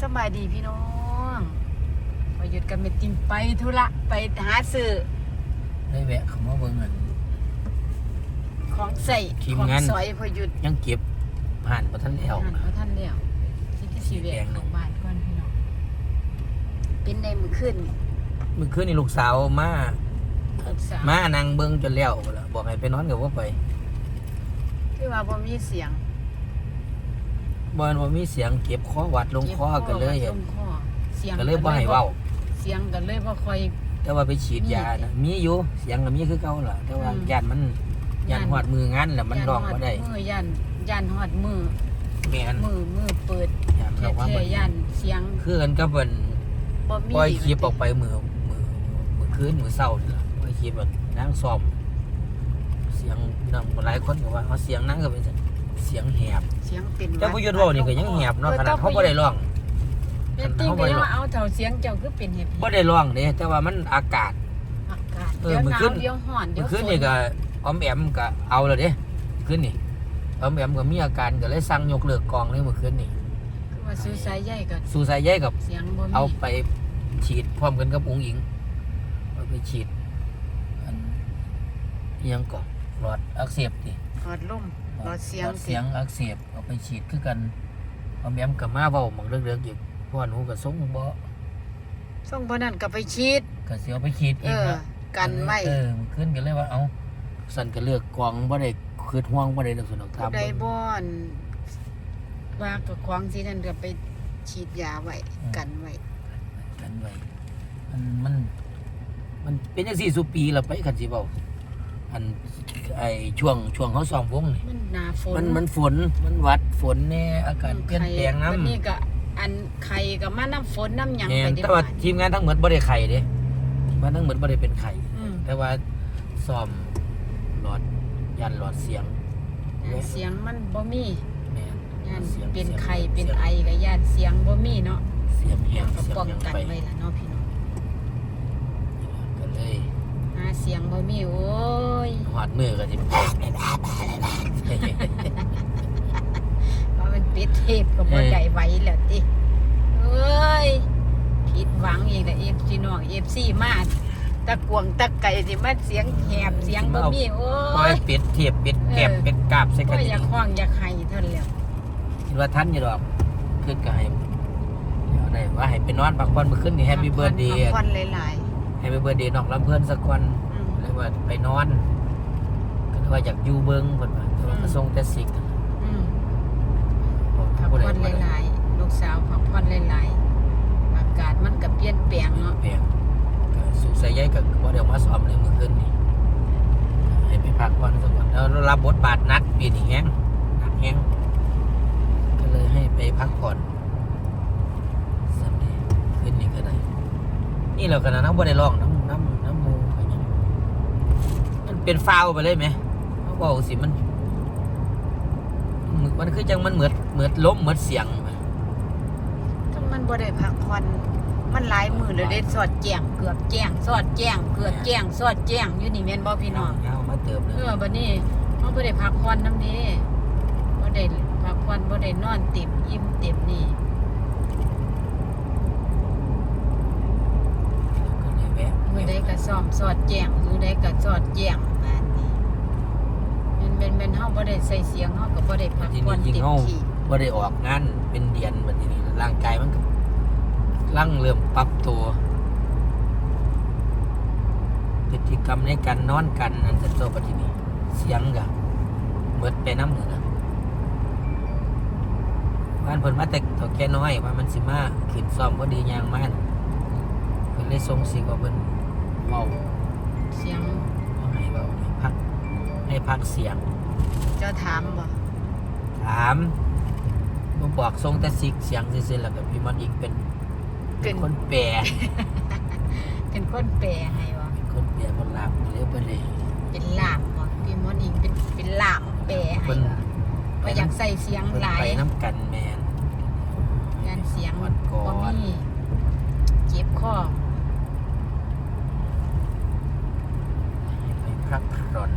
สบายดีพี่น้องพอหยุดกันไปติมไปธุระไปหาซื้อได้แวะเขามาเบิ่งอัน ของใส่ทีมของงานสอยพอหยุดยังเก็บผ่านประทันแล้วอ่านเขาท่านเดียวที่ที่สีแวะของบ้านก่อนพี่น้องเป็นในมือขึ้นเมื่อคืนนี่ลูกสาวมาลูกสาวมานั่งเบิ่งจนแล้วล่ะบอกให้ไปนอนกับว่าไปที่ว่าบ่มีเสียง บ่ว่ามีเสียงเก็บคอวัดลงคอกันเลยจ็บคอวัดลงคอเสียงก็เลยบ่ให้เว้าเสียงกันเลยบ่ค่อย แต่ว่าไปฉีดยานะมีอยู่เสียงก็มีคือเก่าล่ะแต่ว่าอืมย่านมันย่านย้านฮอดมืองานแล้วมันร้องบ่ได้มือย่านย่านฮอดมือแม่นมือมือเปิดย่านแท้เราว่าแท้บ่ย่านเสียงคือกันกับเพิ่นบ่มีปล่อยคลิปออกไปมือมือมือคืนมือเช้านี่ล่ะปล่อยคลิปแบบนั่งซ้อมเสียงนำหลายคนก็ว่าเอาเสียงนั่งก็เป็น เสียงแหบเสียงเป็นแต่ผู้ยุดเว้านี่ก็ยังแหบเนาะขนาดเขาบ่ได้ร้องเฮ็ดติ้งก็ยังว่าเอาเท่าเสียงเจ้าคือเป็นเห็ดบ่ได้ร้องเด้แต่ว่ามันอากาศ อากาศเออเดี๋ยวมื้หอนาคืวนเดี๋ยวร้อนเดี๋เมื่ยวอคืนนี่ก็ออมแอมก็เอาแล้วเด้คืนนี่ออมแอมก็มีอาการก็เลยสั่งยกเลิกกองเลยเมื่อคืนนี่คือว่าซื้อสายใหญ่ก็สู่สายใยกับเสียงบ่มีเอาไปฉีดพร้อมกันกับองค์หญิงเอาไปฉีดอันอิหยังก่อนหลอดอักเสบติ หอดลมหลอดเสียงหลอดเสียงอักเสบเอาไปฉีดคือกันออมแอมก็มาเว้าหมองเรื่องๆอยู่เพราะว่าหนูก็ส่งบ่ส่งบ่นั่นก็ไปฉีดก็สิเอาไปฉีดเอเองอนะกันไว้เออมันขึ้นกันเลยว่าเอาสั่นก็เลือกกองบ่ได้คืดห่วงบ่ได้ดอกสนอกผู้ทำใดเบิ่งบ่อนว่ากับของสินั่นก็ไปฉีดยาไว้กันไว้กันไว้มันมันมันเป็นจังซี่สุปีละไปคันสิเว้า อันไอ้ช่วงช่วงเขาซ้อมวงนี่มันหนาฝนมันมันฝนมันหวัดฝนแน่อากาศเปลี่ยนแปลงน้วันนี้ก็อันไข่ก็มาน้ำฝนน้ำหยังำแม่ไปนได้แต่ว่าบ้านทีมงานทั้งหมดบ่ได้ไข่เด้ทีมงานทั้งหมดบ่ได้เป็นไข่อืมแต่ว่าซ้อมหลอดยันหลอดเสียงเสียงมันบ่มีแม่นย่านสียงเป็นสียงไข่เป็นสียงไอก็ย่านเสียงบ่มีเนาะเสียงแหบก็เสียงป้องหยังกันไปไว้ล่ะเนาะพี่น้องก็เลย หาเสียงบ่มีโอ้ยหอดมือก็สิว่ามันปิดเทปก็บ่ได้ไหวแล้วติเอ้ยผิดหวังอีกแล้ว FC น้อง FC มาตะกวงตะไก่สิมาเสียงแหบเสียงบ่มีโอ้ปล่อยยเป็ดเทียบเป็ดแกบเออเป็ดกาบใส่กัก็นอยากห้องอยากให้เท่านั้นแหล้วคิดว่าท่านอยู่ดอกขึ้นก็ให้เดี๋ยวได้ว่าให้ไปนอนพักผ่อนเมื่อคืนนี่แฮปปี้เบิร์ดเดย์ พักผ่อนหลาย แฮปปี้เบิร์ดเดย์น้องลำเพื่อนสักวันๆอืมเลยว่าไปนอน ก็เลยว่าอยากอยู่เบิ้งเพิ่นว่าแต่ว่าก็ส่งแต่สิกอืมบอกพักผู้ใดผ่อนบ่ได้หลายๆลูกสาวพักผ่อนหลายๆอากาศมันก็เปลี่ยนแปลงเนาะแปลงก็สุขใส่ใยก็บ่ได้เอามาซ้อมเลยเมื่อคืนนี่ให้ไปพักผ่อนสักวันแล้วรับบทบาทหนักปีนี้แฮงหนักแฮงก็เลยให้ไปพักผ่อนสันนี้คืนนี้ก็ได้ นี่เราขนาดน้ำบ่ได้ร้องน้ำน้ำน้ำหมูไปหยังมันเป็นฟาวไปเลยไหมเขาบอกสิมัน มันมันคือจังมันเหมือดเหมือดล้มเหมือดเสียงไหมถ้ามันบ่ได้พักผ่อนมันหลายมือแล้วได้สอดแจ้งเกือบแจ้งสอดแจ้งเกือบแจ้งสอดแจ้งอยู่นี่แม่นบ่พี่น้องเอามาเติมเลเอยอบัดนี้เฮาบ่ได้พักผ่อนนำเด้บ่ได้พักผ่อนบ่ได้นอนเต็มอิ่มเต็มนี่ ก็เลยแวะ มื้อใดก็ซ้อม สอดแจ้งมื้อใดก็สอดแจ้งอันนี้แม่นแม่นแม่นเฮาบ่ได้ใส่เสียงเฮาก็บ่ได้พักทีผ่อนี้นจริงเต็มเขาที่บ่ได้ออกงานเป็นเดือนแบบนี้ร่างกายมันก็ร่างเริ่มปรับตัวพฤติกรรมในการนอนกันนั่นจะตัวปฏินี้เสียงกะเบิดไปน้ำเหนือนะบ้านเพิ่นมาแต่ตัวแก่น้อยว่ามันสิมาขึ้นซ่อมพอดียางมาน่ะเพิ่นเลยส่งสิ่งว่าเพิ่น เว้าเสียงเอาให้เว้าให้พักให้พักเสียง เจ้าถามบ่ถามบ่บอกส่งแต่สิกเสียงซื่อๆแล้วก็พี่มันอีกเป็นเป็นคนแปลเป็นคนแปลให้บ่เป็นคนแปลคนลาวเรียกเพิ่นเลยเป็นลามบ่พี่มอนอิงเป็นเป็นลามแปลให้เพิ่นบ่อยากใส่เสียงเพิ่นหลายไปน้ำกันแมน งานเสียงวันก่อนบ่มีเจ็บคอ ให้ไปพักผ่อน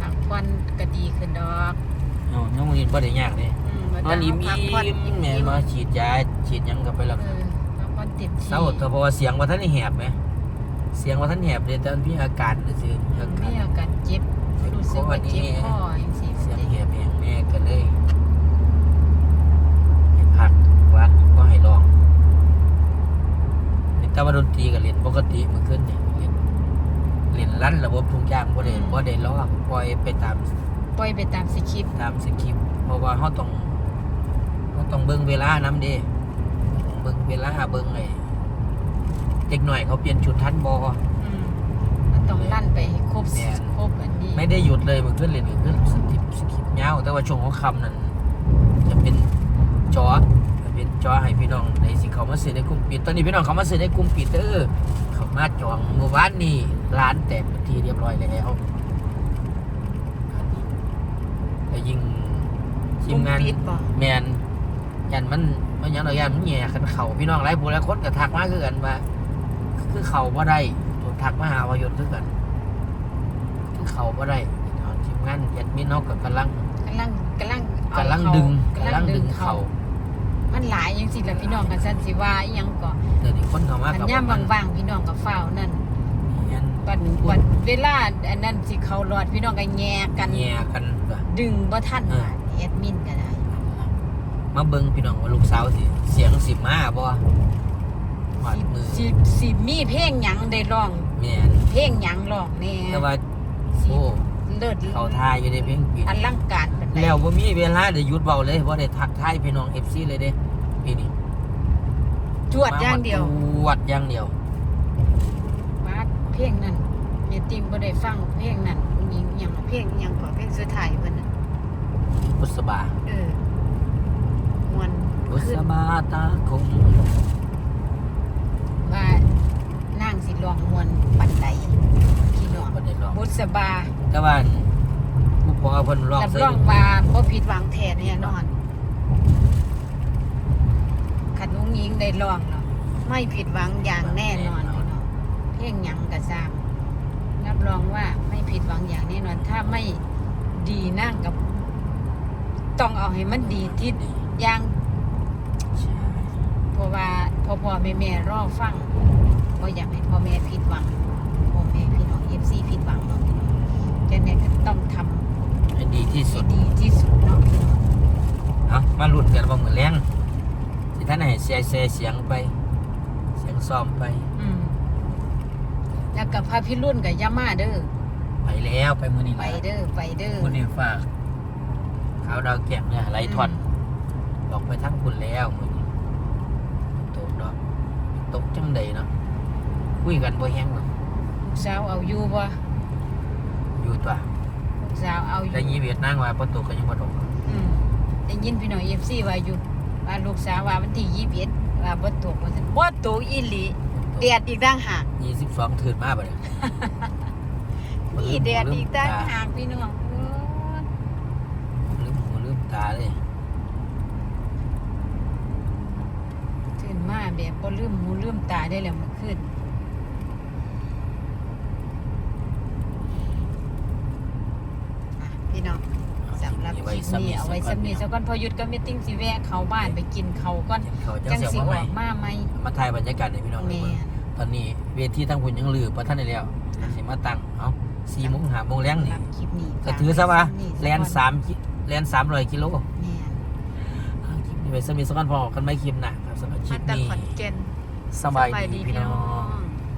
พักผ่อนก็ดีขึ้นดอก เอ้ายัง บ่เห็นบ่ได้ยากเด้อืมบ่นอนอิ่มพักผ่อนอิ่มแม่มาฉีดยาฉีดหยังกับไปแล้วเออพักผ่อนเต็มที่เศร้าแต่เพราะว่าเสียงว่าท่านนี่แหบไหมเสียงว่าท่านแหบเลยแต่มันพี่อาการซื่อๆอามีการอาการเจ็บรู้สึกว่าเจ็บคอจังซี่เสียงแหบเองแม่ก็เลยให้พักวัดก็ให้ลองแต่ว่าดนตรีก็เล่นปกติเมันขึ้นเนี่ยเล่นเล่นลั่นระบบทุกอย่างบ่ได้บ่ได้ล้อกปล่อยไปตาม ปล่อยไปตามสคริปต์ตามสคริปต์เพราะว่าเขาต้องเขาต้องเบิ่งเวลานำเด้ต้องเบิ่งเวลาเบิ่งไอ้เด็กหน่อยเขาเปลี่ยนชุดทันบออืมมันต้องลั่นไปให้ครบแม่นครบอันนี้ไม่ได้หยุดเลยมันขึ้นเลยมันขึ้นสคริปต์สคริปต์ยาวแต่ว่าช่วงของคำนั้นจะเป็นจอจะเป็นจอให้พี่น้องในสิเขามาซื้อในกลุ่มปิดตอนนี้พี่น้องเขามาซื้อในกลุ่มปิดเออเขามาจองเมื่อวานนี้ร้านแตกเป็นที่เรียบร้อยแล้ว แต่ยิงทีมงานปิดบ่แมนยันมันมันหยังเรายันมันแย่กันเข่าพี่น้องหลายผู้หลายคนก็ทักมาคือกันว่าคือเข่าบ่ได้ถูกทักมาหาวายนคือกันคือเข่าบ่ได้เอาทีมงานแอดมินเฮาก็กำลังกำลังกำลังเอากำลังเข้าดึงกำกำลัลังงดึดึงงเขาเข่ามันหลายจังซี่ล่ะพี่น้องกันซั่นสิว่าอีหยังก็เดี๋ยวนี้คนเข้ามาอันกับยามว่างๆพี่น้องก็เฝ้านั่นยัน บัดบัดเวลาอันนั้นสิเข้ารอดพี่น้องก็แย่กัน แย่กันก็ดึงบ่ทันเออว่าแอดมินก็ได้ มาเบิ่งพี่น้องว่าลูกสาวสิเสียงสิมาบ่หอดมือสิสิมีเพลงหยังได้ร้อง แม่นเพลงหยังร้องแน่แต่ว่าสิโอ้เลิศเขาทายอยู่ในเพลงปีอลังการปานใดแล้วบ่มีเวลาได้หยุดเบาเลยบ่ได้ทักทายพี่น้อง FC เลยเด้ปีนี้จวดอย่างเดียวจวดอย่างเดียวมา เพลงนั้นเยติมบ่ได้ฟังเพลงนั้นมีหยังเพลงหยังก็เพลงสุดท้ายเพิ่นน่ะบุษบาเออมวนบุษขึ้นบาตาคงว่านางสิร้องมวนปันใดพี่น้องบ่ได้ร้องบุษบาแต่ว่าผู้ปอเพิ่นร้องรับใส่รองว่าบ่ผิดหวังแท้แน่นอนคันอุ้งยิงได้ร้องเนาะไม่ผิดหวังอย่างแน่นอนพี่น้องเพ ลงหยังก็สร้างรับรองว่าไม่ผิดหวังอย่างแน่นอน ถ้าไม่ดีนั่งกับ ต้องเอาให้มันดีที่อย่างใช่เพราะว่าพ่อพ่อแม่แม่รอฟังบ่อยากให้พ่อแม่ผิดหวังพ่อแม่พี่น้องเอฟซีผิดหวังเนาะพี่น้องฉะนั้นก็ต้องทำให้ดีที่สุให้ดดีที่สุดเนาะพี่น้องเอามาลุ้นกันว่ามื้อแรงสิท่านให้แซ่ๆเสียงไป เสียงซ้อมไป อืม แล้วกับพระพิรุ่นกับยามาเด้อไปแล้วไปมื้อนี้ไปแล้วเด้อไปเด้อมื้อนี้ฝากขาวดาวแก้มเนี่ยไหลทอนบอกไปทั้งคุณแล้วมื้อนี้ตกดอกตกจังใดเนาะคุยกันบ่แฮงเนาะลูกสาวเอาอยู่บ่อยู่ตัวลูกสาวเอาอแต่ยู่ยีเวียดนางว่าบ่ตกก็ยังบ่ตกอืมได้ยินพี่น้องเอฟซีว่าอยู่ว่าลูกสาวว่าวันที่ยี่สิบเอ็ดว่าบ่ตกว่าซั่นบ่ตกอีหลี แดดอีกต่างหากยี่สิบสองถืนมาบ่เนี่ยนี่แดดอีกต่างหากพี่น้องเออลืมหูลืมตาเลยตื่นมาแบบบ่ลืมหูลืมตาได้แล้วเมื่อคืนอะพี่น้องสำหรับคลิปนี้เอาไว้สำนีสักก่อนพอหยุดก็มีติ้งสิแวะเข้าบ้านไปกินเขาวก่อนเขาจัจังงเสียสิมาอใหม่อกมาไหมมาถ่ายบรรยากาศให้พี่น้องได้แม่เบิ่ง ตอนนี้เวทีทั้งคุณยังลือประท่านได้แล้วสิมาตั้งเอาสี่โมงหาโมงแรงนี่สำหรับคลิปนี้ก็ถือซะว่าฝกแลนสามกิแลนสามร้อยกิโลแม่นคลิปนี้ไว้สมีสักวันพอกันไม่คลิปหนักครับสำหรับคลิมาปจากนี้ขอนแก่นสบายสบายดีดีพี่พี่น้น้ออง